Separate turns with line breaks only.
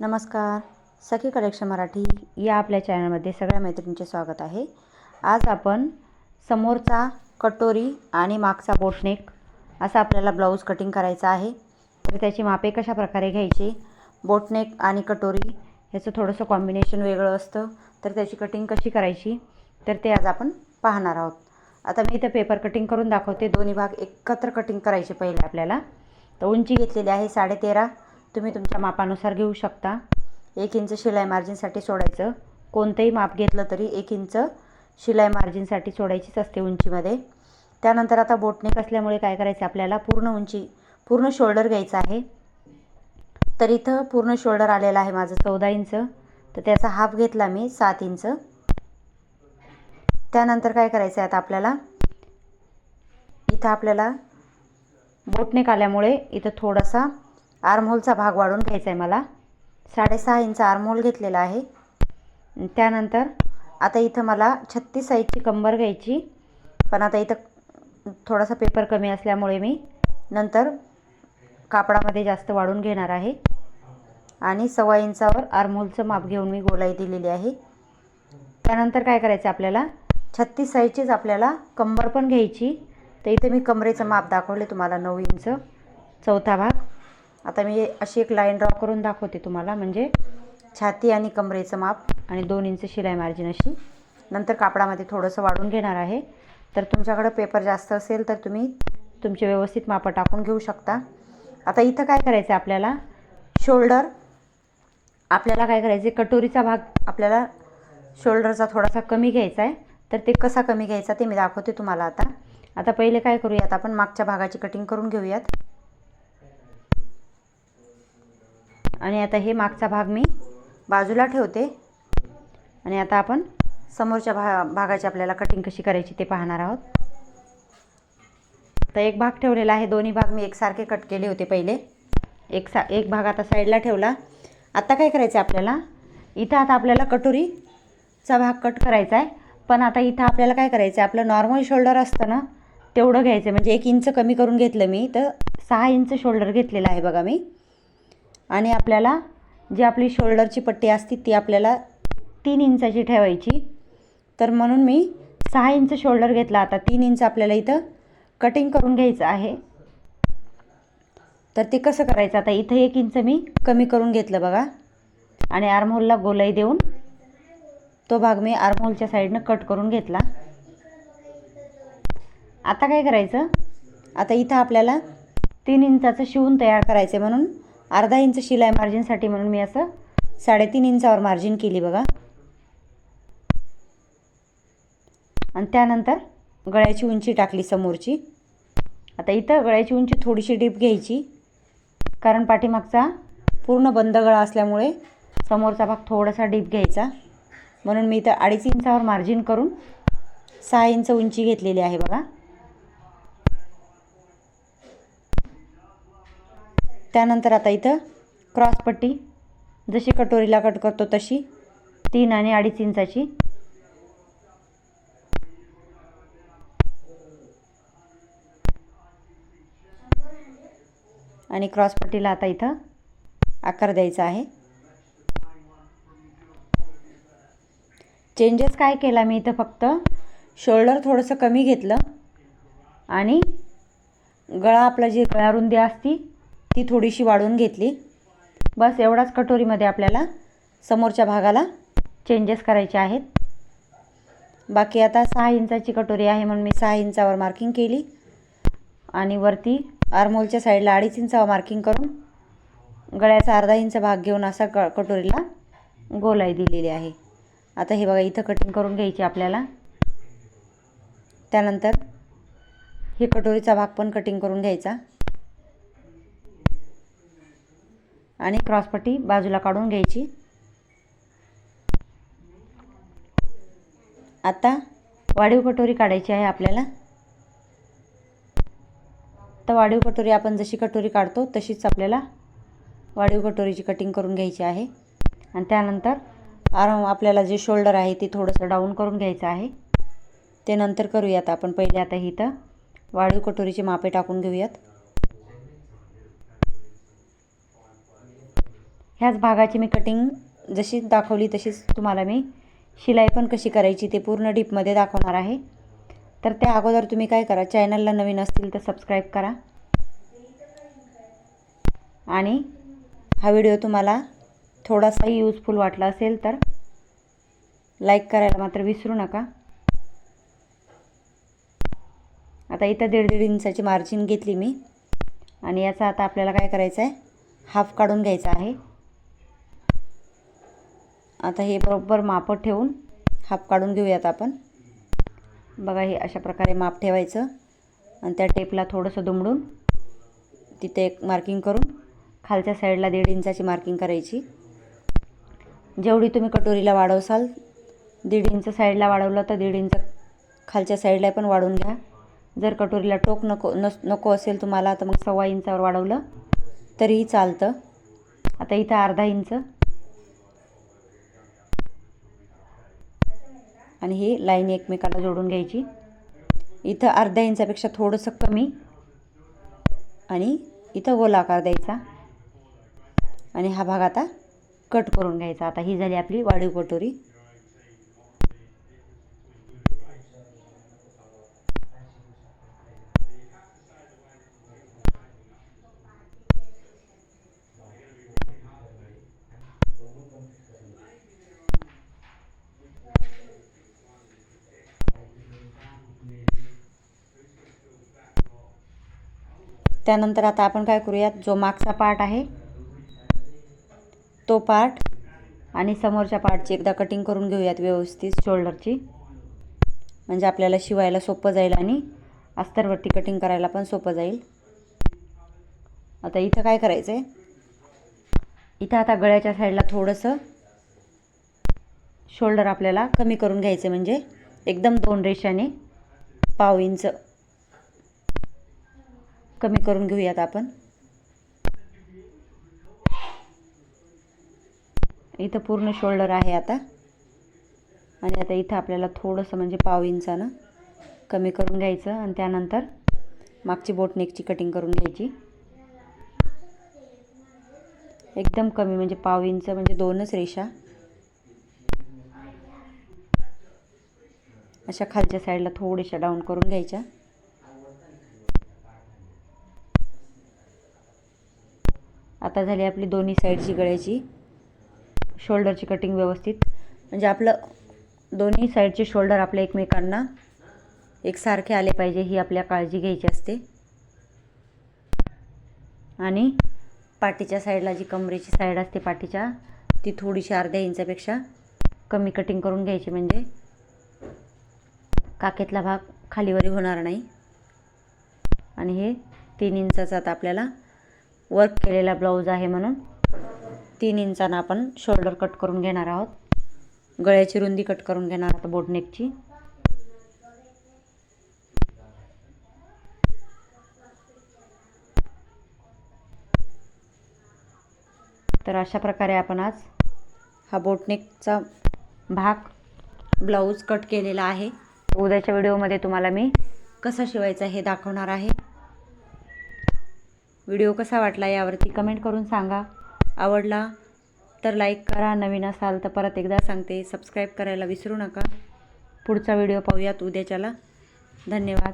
नमस्कार. सखी कलेक्शन मराठी या आपल्या चॅनलमध्ये सगळ्या मैत्रिणींचे स्वागत आहे. आज आपण समोरचा कटोरी आणि मागचा बोटनेक असा आपल्याला ब्लाऊज कटिंग करायचा आहे. तर त्याची मापे कशा प्रकारे घ्यायची बोटनेक आणि कटोरी ह्याचं थोडंसं कॉम्बिनेशन वेगळं असतं. तर त्याची कटिंग कशी करायची तर ते आज आपण पाहणार आहोत. आता मी इथं पेपर कटिंग करून दाखवते. दोन्ही भाग एकत्र कटिंग करायचे पहिले आपल्याला. तर उंची घेतलेली आहे साडेतेरा. तुम्ही तुमच्या मापानुसार घेऊ शकता. एक इंच शिलाई मार्जिनसाठी सोडायचं. कोणतंही माप घेतलं तरी एक इंच शिलाई मार्जिनसाठी सोडायचीच असते उंचीमध्ये. त्यानंतर आता बोटनेक असल्यामुळे काय करायचं आपल्याला? पूर्ण उंची पूर्ण शोल्डर घ्यायचं आहे. तर इथं पूर्ण शोल्डर आलेलं आहे माझं चौदा इंच. तर त्याचा हाफ घेतला मी सात इंच. त्यानंतर काय करायचं आहे आता आपल्याला? इथं आपल्याला बोटनेक आल्यामुळे इथं थोडासा आर्महोलचा भाग वाढून घ्यायचा आहे मला. साडेसहा इंच आर्महोल घेतलेला आहे. त्यानंतर आता इथं मला छत्तीस साईजची कंबर घ्यायची. पण आता इथं थोडासा पेपर कमी असल्यामुळे मी नंतर कापडामध्ये जास्त वाढून घेणार आहे. आणि सव्वा इंचावर आर्महोलचं माप घेऊन मी गोलाई दिलेली आहे. त्यानंतर काय करायचं आपल्याला? छत्तीस साईजचीच आपल्याला कंबर पण घ्यायची. तर इथे मी कमरेचं माप दाखवले तुम्हाला. नऊ इंच चौथा भाग. आता मी अशी एक लाईन ड्रॉ करून दाखवते तुम्हाला. म्हणजे छाती आणि कमरेचं माप आणि दोन इंच शिलाई मार्जिन अशी. नंतर कापडामध्ये थोडंसं वाढून घेणार आहे. तर तुमच्याकडं पेपर जास्त असेल तर तुम्ही तुमचे व्यवस्थित मापं टाकून घेऊ शकता. आता इथं काय करायचं आहे आपल्याला? शोल्डर आपल्याला काय करायचं आहे कटोरीचा भाग आपल्याला शोल्डरचा थोडासा कमी घ्यायचा आहे तर ते कसा कमी घ्यायचा ते मी दाखवते तुम्हाला आता. आता पहिले काय करूयात आपण? मागच्या भागाची कटिंग करून घेऊयात. आणि आता हे मागचा भाग मी बाजूला ठेवते. आणि आता आपण समोरच्या भा भागाची आपल्याला कटिंग कशी करायची ते पाहणार आहोत. तर एक भाग ठेवलेला आहे. दोन्ही भाग मी एकसारखे कट केले होते पहिले. एक सा एक भाग आता साईडला ठेवला. आता काय करायचं आहे आपल्याला? इथं आता आपल्याला कटोरीचा भाग कट करायचा आहे पण आता इथं आपल्याला काय करायचं आहे आपलं नॉर्मल शोल्डर असतं ना तेवढं घ्यायचं म्हणजे एक इंच कमी करून घेतलं मी तर सहा इंच शोल्डर घेतलेलं आहे बघा मी. आणि आपल्याला जी आपली शोल्डरची पट्टी असते ती आपल्याला तीन इंचाची ठेवायची. तर म्हणून मी सहा इंच शोल्डर घेतला. आता तीन इंच आपल्याला इथं कटिंग करून घ्यायचं आहे. तर ते कसं करायचं? आता इथं एक इंच मी कमी करून घेतलं बघा. आणि आर्महोलला गोलाई देऊन तो भाग मी आर्महोलच्या साईडनं कट करून घेतला. आता काय करायचं? आता इथं आपल्याला तीन इंचाचं शिवून तयार करायचं आहे म्हणून अर्धा इंच शिलाई मार्जिनसाठी म्हणून मी असं साडेतीन इंचावर मार्जिन केली बघा. आणि त्यानंतर गळ्याची उंची टाकली समोरची. आता इथं गळ्याची उंची थोडीशी डीप घ्यायची. कारण पाठीमागचा पूर्ण बंद गळा असल्यामुळे समोरचा भाग थोडासा डीप घ्यायचा. म्हणून मी इथं अडीच इंचावर मार्जिन करून सहा इंच उंची घेतलेली आहे बघा. त्यानंतर आता इथं क्रॉसपट्टी जशी कटोरीला कट करतो तशी. तीन आणि अडीच इंचाची. आणि क्रॉसपट्टीला आता इथं आकार द्यायचा आहे. चेंजेस काय केला मी इथं फक्त? शोल्डर थोडंसं कमी घेतलं. आणि गळा आपला जी गळारुंदी असती ती थोडीशी वाढवून घेतली. बस एवढाच कटोरीमध्ये आपल्याला समोरच्या भागाला चेंजेस करायचे आहेत. बाकी आता सहा इंचाची कटोरी आहे म्हणून मी सहा इंचावर मार्किंग केली. आणि वरती आरमोलच्या साईडला अडीच इंचावर मार्किंग करून गळ्याचा अर्धा इंच भाग घेऊन असा क कटोरीला गोलाई दिलेली आहे. आता हे बघा इथं कटिंग करून घ्यायची आपल्याला. त्यानंतर हे कटोरीचा भाग पण कटिंग करून घ्यायचा. आणि क्रॉसपट्टी बाजूला काढून घ्यायची. आता वाढीव कटोरी काढायची आहे आपल्याला. तर वाढीव कटोरी आपण जशी कटोरी काढतो तशीच आपल्याला वाढीव कटोरीची कटिंग करून घ्यायची आहे. आणि त्यानंतर आराम आपल्याला जे शोल्डर आहे ते थोडंसं डाऊन करून घ्यायचं आहे. ते नंतर करूयात आपण. पहिले आता इथं वाढीव कटोरीचे मापे टाकून घेऊयात. ह्याच भागाची मी कटिंग जशी दाखवली तशीच तुम्हाला मी शिलाई पण कशी करायची ते पूर्ण डीपमध्ये दाखवणार आहे. तर त्या अगोदर तुम्ही काय करा चॅनलला नवीन असतील तर सबस्क्राईब करा. आणि हा व्हिडिओ तुम्हाला थोडासाही यूजफुल वाटला असेल तर लाईक करायला मात्र विसरू नका. आता इथं दीड दीड इंचाची मार्जिन घेतली मी. आणि याचा आता आपल्याला काय करायचं आहे हाफ काढून घ्यायचा आहे. आता हे बरोबर माप ठेवून हाफ काढून घेऊयात आपण. बघा हे अशा प्रकारे माप ठेवायचं. आणि त्या टेपला थोडंसं दुमडून तिथे एक मार्किंग करून खालच्या साईडला दीड इंचाची मार्किंग करायची. जेवढी तुम्ही कटोरीला वाढवसाल दीड इंच साईडला वाढवलं तर दीड इंच खालच्या साईडला पण वाढवून घ्या. जर कटोरीला टोक नको नस नको असेल तुम्हाला तर मग सव्वा इंचावर वाढवलं तरीही चालतं. आता इथं अर्धा इंच आणि ही लाईन एकमेकाला जोडून घ्यायची. इथं अर्ध्या इंचापेक्षा थोडंसं कमी आणि इथं गोलाकार द्यायचा. आणि हा भाग आता कट करून घ्यायचा. आता ही झाली आपली वाढीव कटोरी. त्यानंतर आता आपण काय करूयात जो मागचा पार्ट आहे तो पार्ट आणि समोरच्या पार्टची एकदा कटिंग करून घेऊयात व्यवस्थित शोल्डरची म्हणजे आपल्याला शिवायला सोपं जाईल आणि अस्तरवरती कटिंग करायला पण सोपं जाईल. आता इथं काय करायचं आहे इथं आता गळ्याच्या साईडला थोडंसं शोल्डर आपल्याला कमी करून घ्यायचं म्हणजे एकदम दोन रेषाने पाव इंच कमी करून घेऊयात आपण. इथं पूर्ण शोल्डर आहे आता. आणि आता इथं आपल्याला थोडंसं म्हणजे पाव इंचानं कमी करून घ्यायचं आणि त्यानंतर मागची बोटनेकची कटिंग करून घ्यायची. एकदम कमी म्हणजे पाव इंच म्हणजे दोनच रेषा. अशा खालच्या साईडला थोड्याशा डाऊन करून घ्यायच्या. आता झाली आपली दोन्ही साईडची गळ्याची. शोल्डरची कटिंग व्यवस्थित. म्हणजे आपलं दोन्ही साईडचे शोल्डर आपल्या एकमेकांना एकसारखे आले पाहिजे ही आपल्या काळजी घ्यायची असते. आणि पाठीच्या साईडला जी कमरेची साईड असते पाठीच्या ती थोडीशी अर्ध्या इंचापेक्षा कमी कटिंग करून घ्यायची म्हणजे काकेतला भाग खालीवरी होणार नाही. आणि हे तीन इंचाचा आता आपल्याला वर्क केलेला ब्लाऊज आहे म्हणून. तीन इंचानं आपण शोल्डर कट करून घेणार आहोत. गळ्याची रुंदी कट करून घेणार आहोत बोटनेकची तर अशा प्रकारे आपण आज हा बोटनेकचा भाग ब्लाऊज कट केलेला आहे. उद्याच्या व्हिडिओमध्ये तुम्हाला मी कसा शिवायचा हे दाखवणार आहे. व्हिडिओ कसा वाटला यावरती कमेंट करून सांगा. आवडला तर लाईक करा. नवीन असाल तर परत एकदा सांगते. सबस्क्राईब करायला विसरू नका. पुढचा व्हिडिओ पाहूयात उद्याच्याला. धन्यवाद.